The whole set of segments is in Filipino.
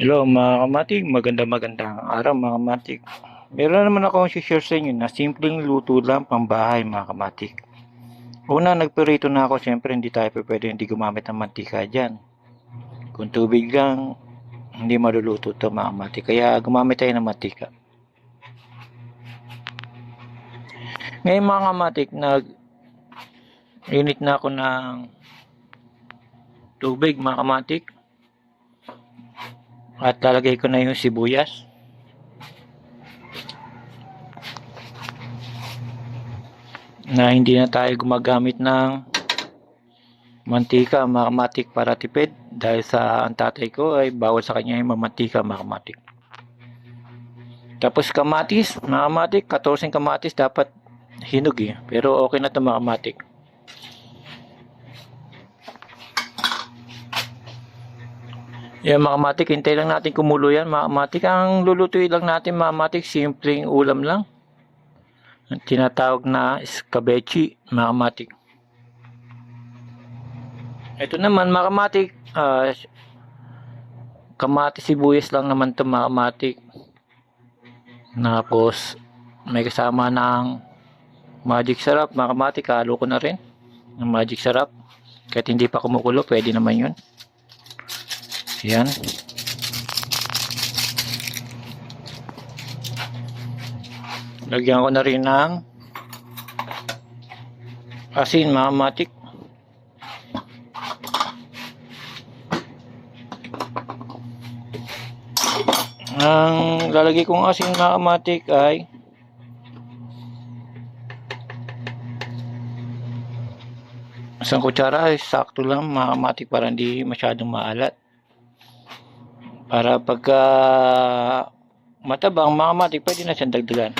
Hello mga kamatik, maganda magandang araw mga kamatik. Meron naman ako share sa inyo na simpleng luto lang pambahay mga kamatik. Una, nagperito na ako, syempre hindi tayo pwede hindi gumamit ng mantika dyan. Kung tubig lang, hindi maluluto to mga kamatik. Kaya gumamit tayo ng mantika. Ngayon mga kamatik, nag init na ako ng tubig mga kamatik. At lalagay ko na yung sibuyas. Na hindi na tayo gumagamit ng mantika, makamatik para tipid. Dahil sa ang tatay ko ay bawal sa kanya yung mamantika, makamatik. Tapos kamatis, makamatik, 14 kamatis dapat hinog eh. Pero okay na ito makamatik. Yan mga matik, hintay lang natin kumulo yan mga matik. Ang lulutuin lang natin mga matik, simpleng ulam lang. Ang tinatawag na escabeche mga matik. Ito naman mga matik, ah, kamatis sibuyas lang naman to mga matik. Tapos may kasama ng magic sarap mga matik, halo ko na rin. Ng magic sarap. Kahit hindi pa kumukulo, pwede naman yun. Yan. Lagyan ko na rin ng asin mga. Ang lalagay kong asin matik ay isang kutsara ay sakto lang mga para hindi masyadong maalat para pagka matabang mga matik pwede na siyang dagdagan.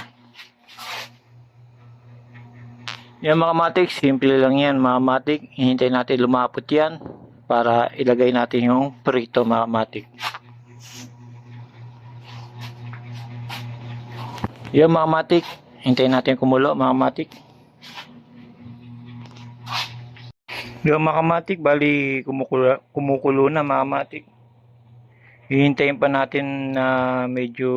Yan mga matik simple lang yan mga matik. Hihintay natin lumapot yan para ilagay natin yung prito mga matik. Yan mga matik. Hintayin natin kumulo mga matik. Yung mga matik bali kumukulo, kumukulo na mga matik Hihintayin pa natin na medyo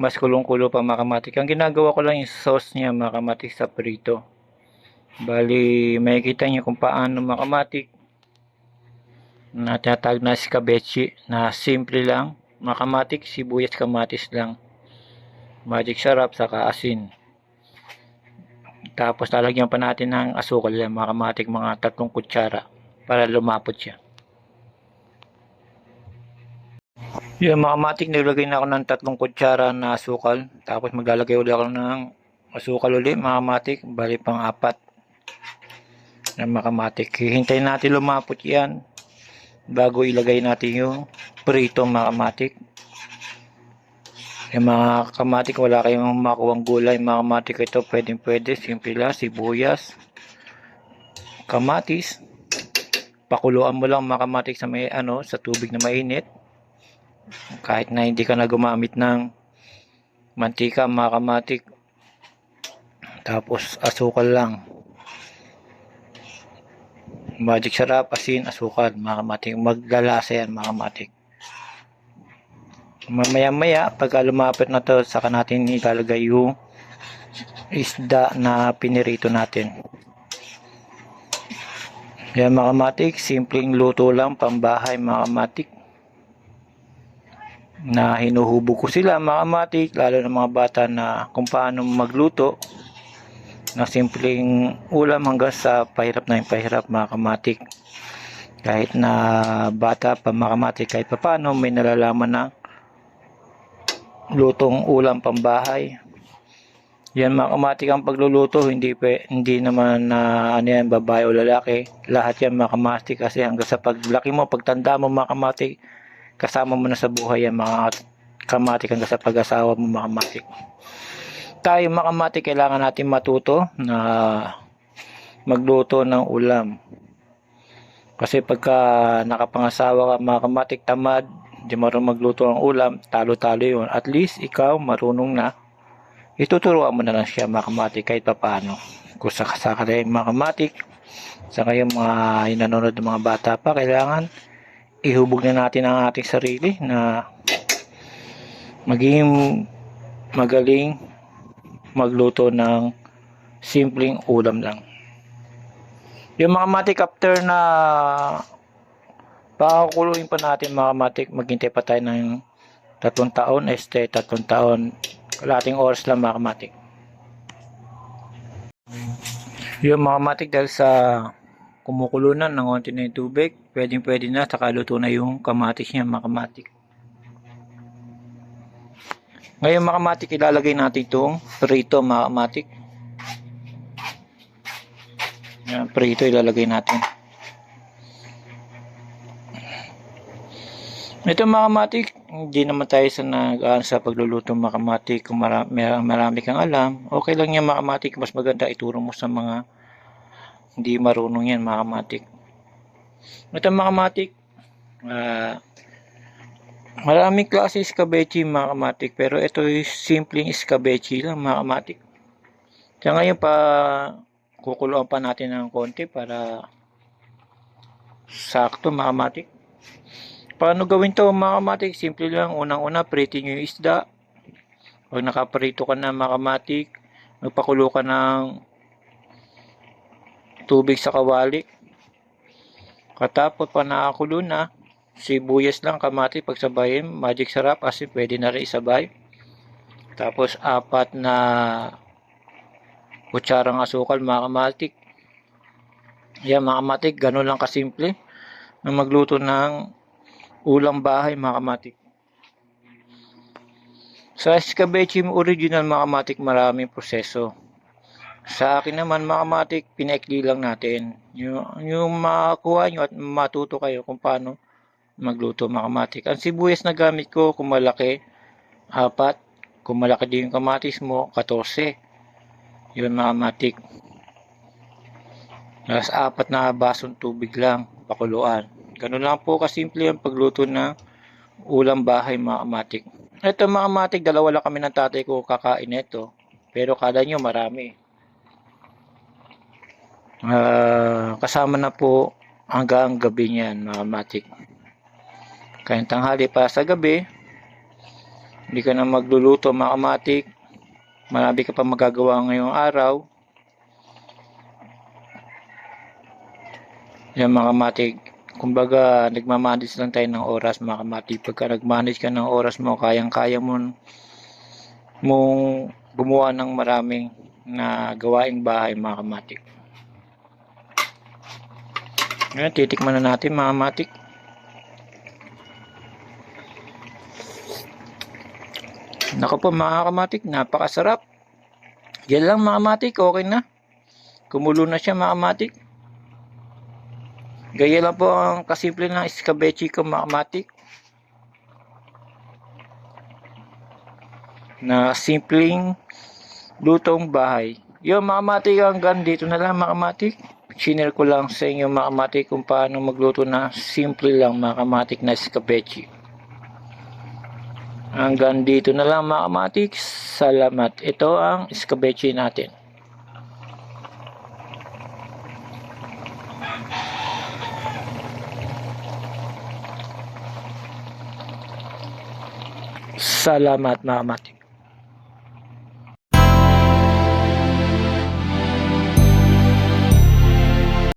mas kulong-kulo pa mga kamatik. Ang ginagawa ko lang yung sauce niya mga kamatik sa prito. Bali, makikita niyo kung paano mga kamatik na tinatawag na escabeche na simple lang. Mga kamatik, sibuyas kamatis lang. Magic sarap saka asin. Tapos lalagyan pa natin ng asukal yan mga kamatik mga tatlong kutsara para lumapot siya. Yung mga matik, nilagay na ako ng tatlong kutsara na asukal. Tapos maglalagay ulit ako ng asukal ulit, mga. Bali pang apat ng mga matik. Hihintayin natin lumapot yan bago ilagay natin yung prito mga matik. Yung mga kamatik, wala kayong makuwang gulay. Mga kamatik ito, pwedeng pwede. Simple lang, sibuyas, kamatis. Pakuluan mo lang mga kamatik sa may ano, sa tubig na mainit kahit na hindi ka na gumamit ng mantika, mga kamatik tapos asukal lang. Magic sarap, asin, asukal mga kamatik, maglalasa yan mga kamatik. Mamaya maya pagka lumapit na to saka natin ilalagay yung isda na pinirito natin. Yan mga simpleng luto lang pambahay mga na hinuhubog ko sila mga matik lalo ng mga bata na kung paano magluto na simpleng ulam hanggang sa pahirap na yung pahirap mga kamatik kahit na bata pa mga kamatik kahit pa paano may nalalaman na lutong ulam pambahay yan mga kamatik ang pagluluto hindi pa, hindi naman na ano yan babae o lalaki. Lahat yan mga kamatik kasi hanggang sa paglaki mo pagtanda mo mga kamatik kasama mo na sa buhay ang mga kamatik hanggang sa pag-asawa mo mga kamatik. Tayo mga kamatik kailangan natin matuto na magluto ng ulam. Kasi pagka nakapangasawa ka mga kamatik tamad, di marunong magluto ng ulam, talo-talo yun. At least ikaw marunong na. Ituturuan mo na lang siya mga kamatik kahit pa paano. Kung sa kasakala yung mga kamatik, sa kayong mga inanonood ng mga bata pa, kailangan ihubog na natin ang ating sarili na maging magaling magluto ng simpleng ulam lang. Yung mga matik after na pakakuluin pa natin mga matik, maghintay pa tayo ng tatlong taon, este tatlong taon, kalating oras lang mga matik. Yung mga matik dahil sa kumukulo na ng konti na yung tubig, pwedeng pwede na, saka luto na yung kamatis niya mga kamatik. Ngayon mga kamatik, ilalagay natin itong prito mga kamatik. Yan, prito ilalagay natin. Ito mga kamatik, hindi naman tayo sa nag sa pagluluto mga kamatik. Kung marami, marami kang alam, okay lang yan mga kamatik. Mas maganda ituro mo sa mga hindi marunong yan mga kamatik. Ito mga kamatik, ah, maraming klase iskabechi mga kamatik. Pero ito is simpleng iskabechi lang mga kamatik. Kaya ngayon pa kukuluan pa natin ng konti para sakto mga kamatik. Paano gawin to mga kamatik? Simple lang. Unang-una, prito nyo yung isda. Pag nakaprito ka na mga kamatik, magpakulo ka ng tubig sa kawali. Katapos pa nakakulo na, sibuyas lang kamatik pagsabayin, magic sarap kasi pwede na rin isabay. Tapos apat na kutsarang asukal mga kamatik. Yan mga kamatik, ganun lang kasimple na magluto ng ulang bahay mga kamatik. Sa escabeche original mga kamatik maraming proseso. Sa akin naman mga kamatik, pinaikli lang natin. Yung, yung makuha nyo at matuto kayo kung paano magluto mga kamatik. Ang sibuyas na gamit ko, kung malaki, apat. Kung malaki din yung kamatis mo, 14. Yun mga kamatik. Tapos apat na basong tubig lang, pakuluan. Ganun lang po kasimple ang pagluto ng ulam bahay mga kamatik. Ito mga kamatik, dalawa lang kami ng tatay ko kakain nito. Pero kada nyo marami. Ah, kasama na po hanggang gabi niyan mga kamatik. Kaya tanghali pa sa gabi, hindi ka na magluluto mga kamatik. Marami ka pa magagawa ngayong araw. Yan mga kamatik, kumbaga nagmamanage lang tayo ng oras mga kamatik. Pagka nagmanage ka ng oras mo, kayang-kaya mo mong gumawa ng maraming na gawaing bahay mga kamatik. Ngayon, titikman na natin mga kamatik. Nako po mga kamatik, napakasarap. Yan lang mga kamatik, okay na. Kumulo na siya mga kamatik. Gaya lang po ang kasimple ng escabeche ko mga kamatik. Na simpleng lutong bahay. Yung mga kamatik hanggang dito na lang mga kamatik. Sinare ko lang sa inyo mga kamatik kung paano magluto na simple lang mga kamatik na escabeche. Hanggang dito na lang mga kamatik. Salamat. Ito ang escabeche natin. Salamat mga kamatik.